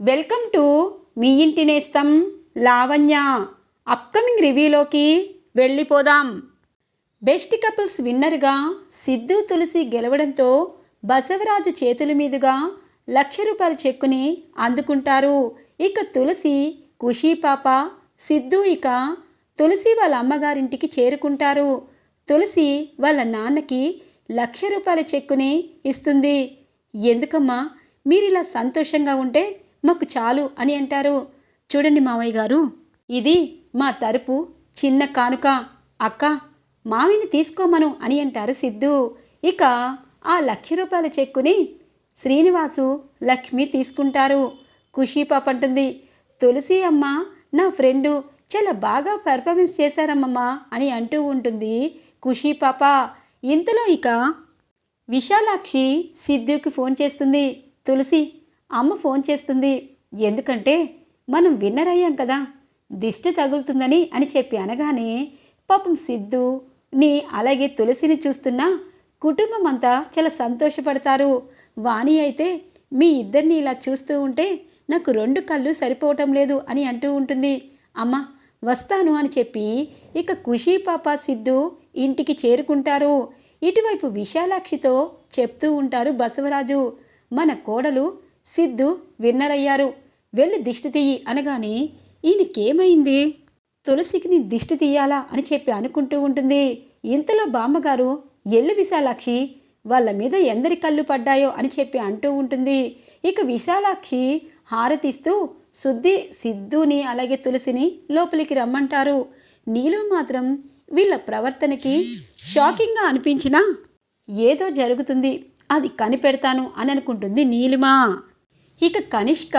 Welcome to me ఇంటి నేస్తం Lavanya. Upcoming రివ్యూలోకి వెళ్ళిపోదాం. బెస్ట్ కపుల్స్ విన్నర్గా సిద్ధు తులసి గెలవడంతో బసవరాజు చేతుల మీదుగా లక్ష రూపాయల చెక్కుని అందుకుంటారు. ఇక తులసి ఖుషీ పాప సిద్ధు ఇక తులసి వాళ్ళ అమ్మగారింటికి చేరుకుంటారు. తులసి వాళ్ళ నాన్నకి లక్ష రూపాయల చెక్కుని ఇస్తుంది. ఎందుకమ్మా? మీరు ఇలా సంతోషంగా ఉంటే మాకు చాలు అని అంటారు. చూడండి మావయ్య గారు ఇది మా తరపు చిన్న కానుక. అక్క మావిని తీసుకోమను అని అంటారు సిద్ధు. ఇక ఆ లక్ష రూపాయల చెక్కుని శ్రీనివాసు లక్ష్మి తీసుకుంటారు. ఖుషీ పాప అంటుంది తులసి అమ్మ నా ఫ్రెండు చాలా బాగా పెర్ఫార్మెన్స్ చేశారమ్మమ్మా అని అంటూ ఉంటుంది ఖుషీ పాప. ఇంతలో ఇక విశాలాక్షి సిద్ధుకి ఫోన్ చేస్తుంది తులసి అమ్మ ఫోన్ చేస్తుంది. ఎందుకంటే మనం విన్నర్ అయ్యాం కదా. దిష్టి తగులుతుందని అని చెప్పి అనగానే పాపం సిద్ధుని అలాగే తులసిని చూస్తున్న కుటుంబం అంతా చాలా సంతోషపడతారు. వాణి అయితే మీ ఇద్దరిని ఇలా చూస్తూ ఉంటే నాకు రెండు కళ్ళు సరిపోవటం లేదు అని అంటూ ఉంటుంది. అమ్మ వస్తాను అని చెప్పి ఇక ఖుషీ పాప సిద్ధు ఇంటికి చేరుకుంటారు. ఇటువైపు విశాలాక్షితో చెప్తూ ఉంటారు బసవరాజు. మన కోడలు సిద్ధు విన్నర్ అయ్యారు వెళ్ళి దిష్టి తీయి అనగానే ఈయనకేమైంది? తులసికి నీ దిష్టి తీయాలా అని చెప్పి అనుకుంటూ ఉంటుంది. ఇంతలో బామ్మగారు ఎల్లు విశాలాక్షి వాళ్ళ మీద ఎందరి కళ్ళు పడ్డాయో అని చెప్పి అంటూ ఉంటుంది. ఇక విశాలాక్షి హారతిస్తూ శుద్ధి సిద్ధుని అలాగే తులసిని లోపలికి రమ్మంటారు. నీలో మాత్రం వీళ్ళ ప్రవర్తనకి షాకింగ్గా అనిపించినా ఏదో జరుగుతుంది. అది కనిపెడతాను అని అనుకుంటుంది నీలిమా. ఇక కనిష్క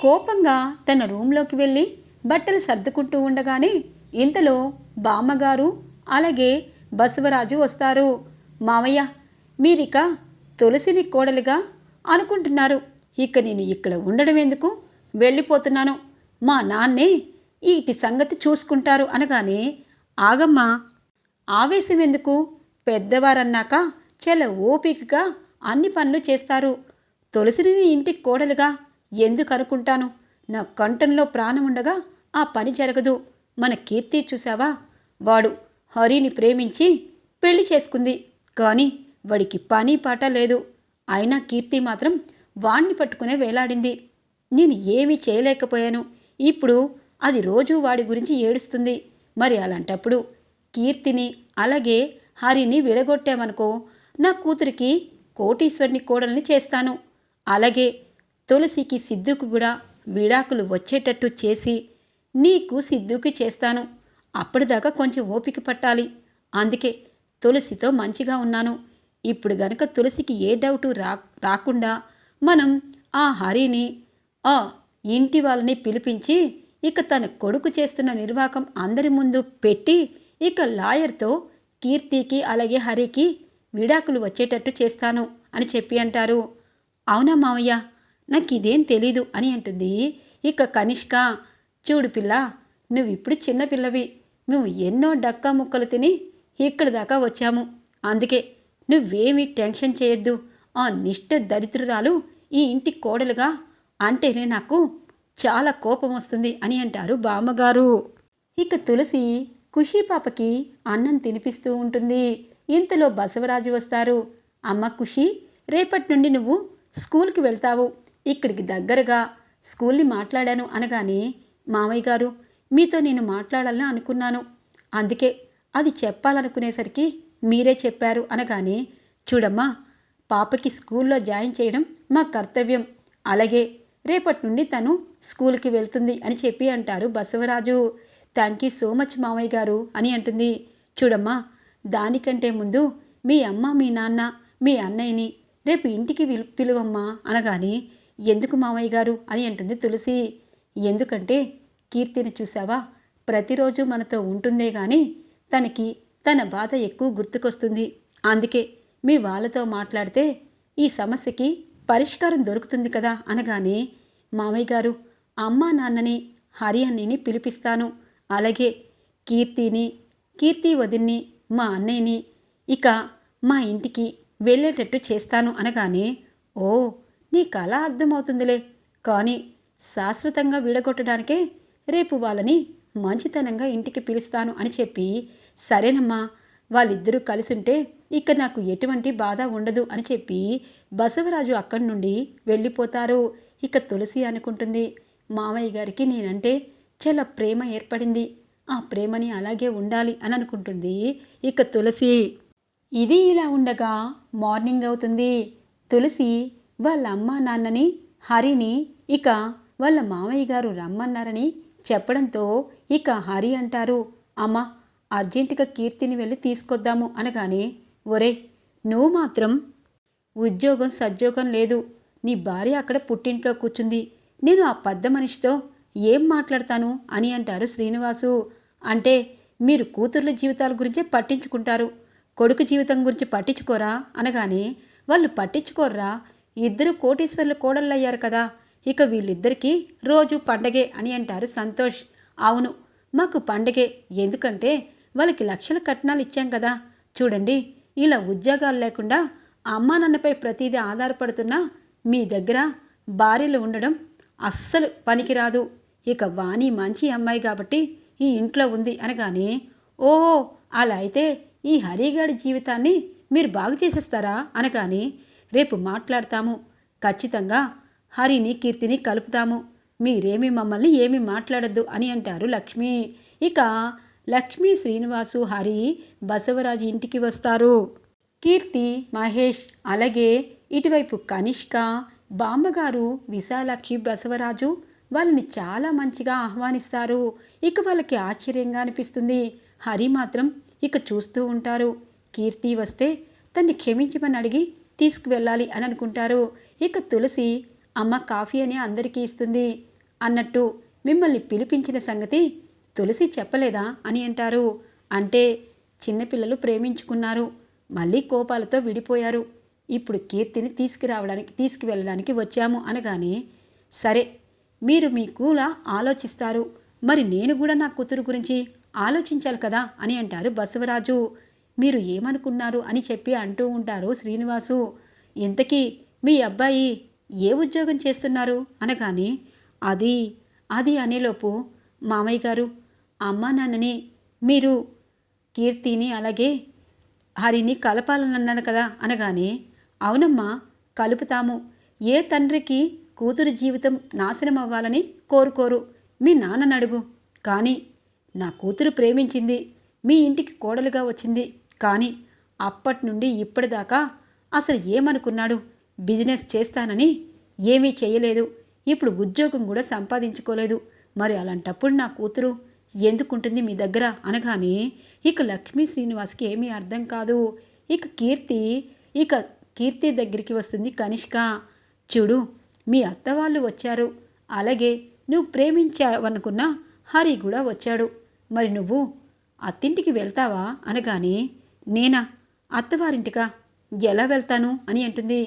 కోపంగా తన రూంలోకి వెళ్ళి బట్టలు సర్దుకుంటూ ఉండగానే ఇంతలో బామ్మగారు అలాగే బసవరాజు వస్తారు. మామయ్య మీరిక తులసిని కోడలిగా అనుకుంటున్నారు. ఇక నేను ఇక్కడ ఉండడం ఎందుకు? వెళ్ళిపోతున్నాను. మా నాన్నే ఈటి సంగతి చూసుకుంటారు అనగానే ఆగమ్మ ఆవేశం ఎందుకు? పెద్దవారన్నాక చాలా ఓపికగా అన్ని పనులు చేస్తారు. తులసిని ఇంటి ఇంటికి కోడలుగా ఎందుకు అనుకుంటాను? నా కంఠంలో ప్రాణం ఉండగా ఆ పని జరగదు. మన కీర్తి చూసావా వాడు హరిని ప్రేమించి పెళ్ళి చేసుకుంది. కానీ వాడికి పని పాట లేదు. అయినా కీర్తి మాత్రం వాణ్ణి పట్టుకునే వేలాడింది. నేను ఏమీ చేయలేకపోయాను. ఇప్పుడు అది రోజు వాడి గురించి ఏడుస్తుంది. మరి అలాంటప్పుడు కీర్తిని అలాగే హరిని విడగొట్టామనుకో నా కూతురికి కోటీశ్వరిని కోడల్ని చేస్తాను. అలాగే తులసికి సిద్ధుకు కూడా విడాకులు వచ్చేటట్టు చేసి నీకు సిద్ధుకి చేస్తాను. అప్పటిదాకా కొంచెం ఓపిక పట్టాలి. అందుకే తులసితో మంచిగా ఉన్నాను. ఇప్పుడు గనక తులసికి ఏ డౌటు రా రాకుండా మనం ఆ హరిని ఆ ఇంటి వాళ్ళని పిలిపించి ఇక తన కొడుకు చేస్తున్న నిర్వాహకం అందరి ముందు పెట్టి ఇక లాయర్తో కీర్తికి అలాగే హరికి విడాకులు వచ్చేటట్టు చేస్తాను అని చెప్పి అంటారు. అవునా మావయ్య? నాకు ఇదేం తెలీదు అని అంటుంది. ఇక కనిష్క చూడు పిల్ల నువ్వు ఇప్పుడు చిన్నపిల్లవి మేము ఎన్నో డక్కా ముక్కలు తిని ఇక్కడి దాకా వచ్చాము. అందుకే నువ్వేమీ టెన్షన్ చేయొద్దు. ఆ నిష్ఠ దరిద్రురాలు ఈ ఇంటి కోడలుగా అంటేనే నాకు చాలా కోపం వస్తుంది అని అంటారు బామ్మగారు. ఇక తులసి ఖుషీ పాపకి అన్నం తినిపిస్తూ ఉంటుంది. ఇంతలో బసవరాజు వస్తారు. అమ్మ ఖుషి రేపటి నుండి నువ్వు స్కూల్కి వెళ్తావు. ఇక్కడికి దగ్గరగా. స్కూల్ని మాట్లాడాను అనగానే మామయ్య గారు మీతో నేను మాట్లాడాలని అనుకున్నాను. అందుకే అది చెప్పాలనుకునేసరికి మీరే చెప్పారు అనగానే చూడమ్మా పాపకి స్కూల్లో జాయిన్ చేయడం మా కర్తవ్యం. అలాగే రేపటి నుండి తను స్కూల్కి వెళ్తుంది అని చెప్పి అంటారు Basavaraju. Thank you so much మామయ్య గారు అని అంటుంది. చూడమ్మా దానికంటే ముందు మీ అమ్మ మీ నాన్న మీ అన్నయ్యని రేపు ఇంటికి పిలువమ్మా అనగానే ఎందుకు మామయ్య గారు? అని అంటుంది తులసి. ఎందుకంటే కీర్తిని చూసావా ప్రతిరోజు మనతో ఉంటుందే గాని తనకి తన బాధ ఎక్కువ గుర్తుకొస్తుంది. అందుకే మీ వాళ్ళతో మాట్లాడితే ఈ సమస్యకి పరిష్కారం దొరుకుతుంది కదా? అనగానే మామయ్య గారు అమ్మా నాన్నని హరి అన్నయ్యని పిలిపిస్తాను. అలాగే కీర్తిని కీర్తి వదిన్ని మా అన్నయ్యని ఇక మా ఇంటికి వెళ్ళేటట్టు చేస్తాను అనగానే ఓ నీకు అలా అర్థమవుతుందిలే. కానీ శాశ్వతంగా విడగొట్టడానికే రేపు వాళ్ళని మంచితనంగా ఇంటికి పిలుస్తాను అని చెప్పి సరేనమ్మా వాళ్ళిద్దరూ కలిసుంటే ఇక నాకు ఎటువంటి బాధ ఉండదు అని చెప్పి బసవరాజు అక్కడి నుండి వెళ్ళిపోతారు. ఇక తులసి అనుకుంటుంది మామయ్య గారికి నేనంటే చాలా ప్రేమ ఏర్పడింది. ఆ ప్రేమని అలాగే ఉండాలి అని అనుకుంటుంది ఇక తులసి. ఇది ఇలా ఉండగా మార్నింగ్ అవుతుంది. తులసి వాళ్ళ అమ్మ నాన్నని హరిని ఇక వాళ్ళ మామయ్య గారు రమ్మన్నారని చెప్పడంతో ఇక హరి అంటారు అమ్మ అర్జెంటుగా కీర్తిని వెళ్ళి తీసుకొద్దాము అనగానే ఒరే నువ్వు మాత్రం ఉద్యోగం సద్యోగం లేదు. నీ భార్య అక్కడ పుట్టింట్లో కూర్చుంది. నేను ఆ పెద్ద మనిషితో ఏం మాట్లాడతాను? అని అంటారు శ్రీనివాసు. అంటే మీరు కూతుర్ల జీవితాల గురించే పట్టించుకుంటారు. కొడుకు జీవితం గురించి పట్టించుకోరా? అనగానే వాళ్ళు పట్టించుకోర్రా. ఇద్దరు కోటీశ్వర్లు కోడళ్ళయ్యారు కదా. ఇక వీళ్ళిద్దరికీ రోజు పండగే అని అంటారు సంతోష్. అవును మాకు పండగే. ఎందుకంటే వాళ్ళకి లక్షల కట్నాలు ఇచ్చాం కదా. చూడండి ఇలా ఉద్యోగాలు లేకుండా అమ్మా నాన్నపై ప్రతిదీ ఆధారపడుతున్నా మీ దగ్గర భార్యలు ఉండడం అస్సలు పనికిరాదు. ఇక వాణి మంచి అమ్మాయి కాబట్టి ఈ ఇంట్లో ఉంది అనగానే ఓహో అలా అయితే ఈ హరిగాడి జీవితాన్ని మీరు బాగు చేసేస్తారా అనగానే రేపు మాట్లాడతాము. ఖచ్చితంగా హరిని కీర్తిని కలుపుతాము. మీరేమి మమ్మల్ని ఏమి మాట్లాడద్దు అని అంటారు లక్ష్మి. ఇక లక్ష్మి శ్రీనివాసు హరి బసవరాజు ఇంటికి వస్తారు. కీర్తి మహేష్ అలాగే ఇటువైపు కనిష్క బామ్మగారు విశాలక్షి బసవరాజు వాళ్ళని చాలా మంచిగా ఆహ్వానిస్తారు. ఇక వాళ్ళకి ఆశ్చర్యంగా అనిపిస్తుంది. హరి మాత్రం ఇక చూస్తూ ఉంటారు. కీర్తి వస్తే తన్ని క్షమించమని అడిగి తీసుకువెళ్ళాలి అని అనుకుంటారు. ఇక తులసి అమ్మ కాఫీ అని అందరికీ ఇస్తుంది అన్నట్టు మిమ్మల్ని పిలిపించిన సంగతి తులసి చెప్పలేదా అని అంటారు. అంటే చిన్నపిల్లలు ప్రేమించుకున్నారు. మళ్ళీ కోపాలతో విడిపోయారు. ఇప్పుడు కీర్తిని తీసుకురావడానికి తీసుకువెళ్ళడానికి వచ్చాము అనగానే సరే మీరు మీ కూలా ఆలోచిస్తారు. మరి నేను కూడా నా కూతురు గురించి ఆలోచించాలి కదా అని అంటారు బసవరాజు. మీరు ఏమనుకున్నారు అని చెప్పి అంటూ ఉంటారు శ్రీనివాసు. ఇంతకీ మీ అబ్బాయి ఏ ఉద్యోగం చేస్తున్నారు? అనగానే అది అది అనేలోపు మామయ్య గారు అమ్మా నాన్నని మీరు కీర్తిని అలాగే హరిని కలపాలనన్నాను కదా అనగానే అవునమ్మా కలుపుతాము. ఏ తండ్రికి కూతురు జీవితం నాశనం అవ్వాలని కోరుకోరు. మీ నాన్నని అడుగు. కానీ నా కూతురు ప్రేమించింది మీ ఇంటికి కోడలుగా వచ్చింది. కానీ అప్పటి నుండి ఇప్పటిదాకా అసలు ఏమనుకున్నాడు? బిజినెస్ చేస్తానని ఏమీ చేయలేదు. ఇప్పుడు ఉద్యోగం కూడా సంపాదించుకోలేదు. మరి అలాంటప్పుడు నా కూతురు ఎందుకుంటుంది మీ దగ్గర అనగానే ఇక లక్ష్మీ శ్రీనివాస్కి ఏమీ అర్థం కాదు. ఇక కీర్తి ఇక కీర్తి దగ్గరికి వస్తుంది కనిష్క. చూడు మీ అత్త వాళ్ళు వచ్చారు. అలాగే నువ్వు ప్రేమించావనుకున్న హరి కూడా వచ్చాడు. మరి నువ్వు అత్తింటికి వెళ్తావా? అనగానే నేనా? అత్తవారింటికా? ఎలా వెళ్తాను? అని అంటుంది.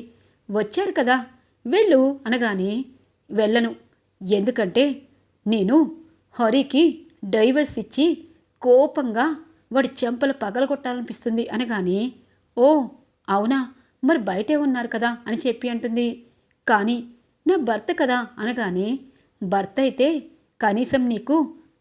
వచ్చారు కదా వెళ్ళు అనగానే వెళ్ళను. ఎందుకంటే నేను హరికి డైవర్స్ ఇచ్చి కోపంగా వాడి చెంపలు పగలగొట్టాలనిపిస్తుంది అనగానే ఓ అవునా? మరి బయటే ఉన్నారు కదా అని చెప్పి అంటుంది. కానీ నా భర్త కదా అనగానే భర్త అయితే కనీసం నీకు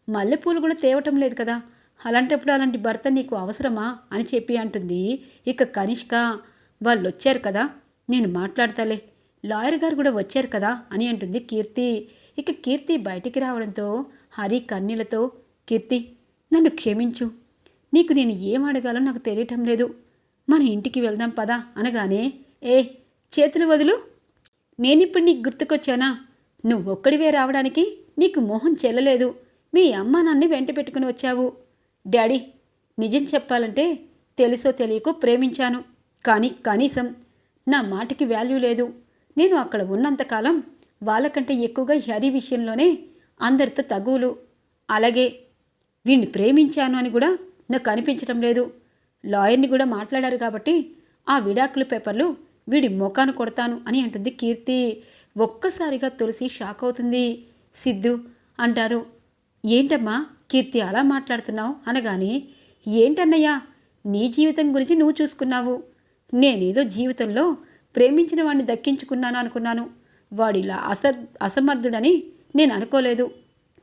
మల్లెపూలు కూడా తేవటం లేదు కదా. అలాంటప్పుడు అలాంటి భర్త నీకు అవసరమా? అని చెప్పి అంటుంది. ఇక కనిష్క వాళ్ళు వచ్చారు కదా నేను మాట్లాడతాలే. లాయర్ గారు కూడా వచ్చారు కదా అని అంటుంది కీర్తి. ఇక కీర్తి బయటికి రావడంతో హరి కన్నీళ్ళతో కీర్తి నన్ను క్షమించు. నీకు నేను ఏం అడగాలో నాకు తెలియటం లేదు. మన ఇంటికి వెళ్దాం పదా అనగానే ఏ చేతులు వదులు. నేనిప్పుడు నీకు గుర్తుకొచ్చానా? నువ్వొక్కడివే రావడానికి నీకు మోహం చెల్లలేదు. మీ అమ్మ నాన్ని వెంట పెట్టుకుని వచ్చావు. డాడీ నిజం చెప్పాలంటే తెలుసో తెలియకో ప్రేమించాను. కానీ కనీసం నా మాటకి వాల్యూ లేదు. నేను అక్కడ ఉన్నంతకాలం వాళ్ళకంటే ఎక్కువగా హరి విషయంలోనే అందరితో తగువులు. అలాగే వీడిని ప్రేమించాను అని కూడా నాకు అనిపించటం లేదు. లాయర్ని కూడా మాట్లాడారు కాబట్టి ఆ విడాకుల పేపర్లు వీడి మొఖాను కొడతాను అని అంటుంది కీర్తి. ఒక్కసారిగా తులసి షాక్ అవుతుంది. సిద్ధు అంటారు ఏంటమ్మా కీర్తి అలా మాట్లాడుతున్నావు? అనగానే ఏంటన్నయ్యా నీ జీవితం గురించి నువ్వు చూసుకున్నావు. నేనేదో జీవితంలో ప్రేమించిన వాడిని దక్కించుకున్నాను అనుకున్నాను. వాడిలా అస అసమర్థుడని నేను అనుకోలేదు.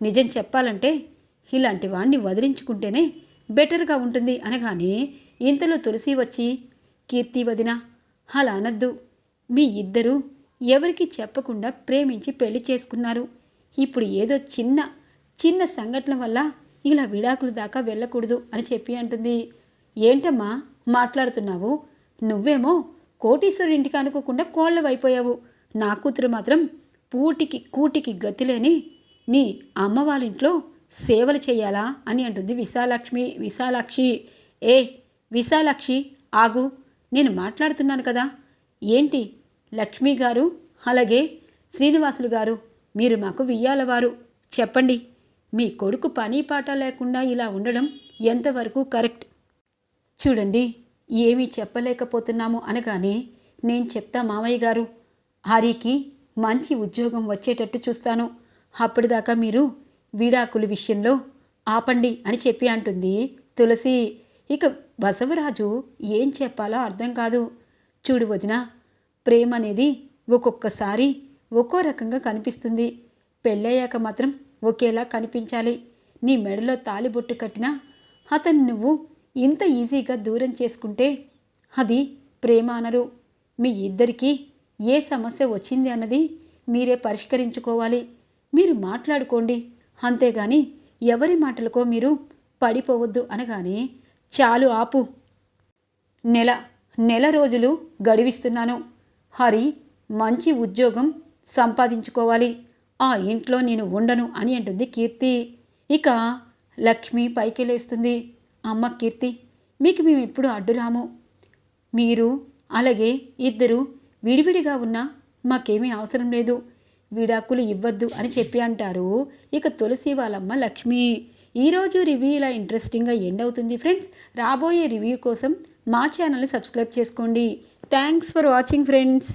నిజం చెప్పాలంటే ఇలాంటి వాణ్ణి వదిలించుకుంటేనే బెటర్గా ఉంటుంది. అనగానే ఇంతలో తులసి వచ్చి కీర్తి వదిన అలా అనద్దు. మీ ఇద్దరూ ఎవరికి చెప్పకుండా ప్రేమించి పెళ్ళి చేసుకున్నారు. ఇప్పుడు ఏదో చిన్న చిన్న సంఘటన వల్ల ఇలా విడాకుల దాకా వెళ్ళకూడదు అని చెప్పి అంటుంది. ఏంటమ్మా మాట్లాడుతున్నావు? నువ్వేమో కోటీశ్వరుడి ఇంటికి అనుకోకుండా కోళ్ళవైపోయావు. నా కూతురు మాత్రం పూటికి కూటికి గతిలేని నీ అమ్మ వాళ్ళ ఇంట్లో సేవలు చేయాలా అని అంటుంది విశాలాక్ష్మి విశాలాక్షి ఏ విశాలాక్షి ఆగు నేను మాట్లాడుతున్నాను కదా. ఏంటి లక్ష్మి గారు అలాగే శ్రీనివాసులు గారు మీరు మాకు వియ్యాలవారు. చెప్పండి. మీ కొడుకు పని పాట లేకుండా ఇలా ఉండడం ఎంతవరకు కరెక్ట్? చూడండి ఏమీ చెప్పలేకపోతున్నాము అనగానే నేను చెప్తా మామయ్య గారు హరికి మంచి ఉద్యోగం వచ్చేటట్టు చూస్తాను. అప్పటిదాకా మీరు విడాకుల విషయంలో ఆపండి అని చెప్పి అంటుంది తులసి. ఇక బసవరాజు ఏం చెప్పాలో అర్థం కాదు. చూడు వదిన ప్రేమ అనేది ఒక్కొక్కసారి ఒక్కో రకంగా కనిపిస్తుంది. పెళ్ళయ్యాక మాత్రం ఒకేలా కనిపించాలి. నీ మెడలో తాలిబొట్టు కట్టినా అతన్ని నువ్వు ఇంత ఈజీగా దూరం చేసుకుంటే అది ప్రేమ అనరు. మీ ఇద్దరికీ ఏ సమస్య వచ్చింది అన్నది మీరే పరిష్కరించుకోవాలి. మీరు మాట్లాడుకోండి. అంతేగాని ఎవరి మాటలకో మీరు పడిపోవద్దు అనగానే చాలు ఆపు. నెల నెల రోజులు గడివిస్తున్నాను. హరి మంచి ఉద్యోగం సంపాదించుకోవాలి. ఆ ఇంట్లో నేను ఉండను అని అంటుంది కీర్తి. ఇక లక్ష్మి పైకి లేస్తుంది అమ్మ కీర్తి మీకు మేము ఎప్పుడు అడ్డురాము? మీరు అలాగే ఇద్దరు విడివిడిగా ఉన్నా మాకేమీ అవసరం లేదు. విడాకులు ఇవ్వద్దు అని చెప్పి అంటారు. ఇక తులసి వాళ్ళమ్మ లక్ష్మి ఈరోజు రివ్యూ ఇలా ఇంట్రెస్టింగ్గా ఎండ్ అవుతుంది. ఫ్రెండ్స్ రాబోయే రివ్యూ కోసం మా ఛానల్ని సబ్స్క్రైబ్ చేసుకోండి. Thanks for watching friends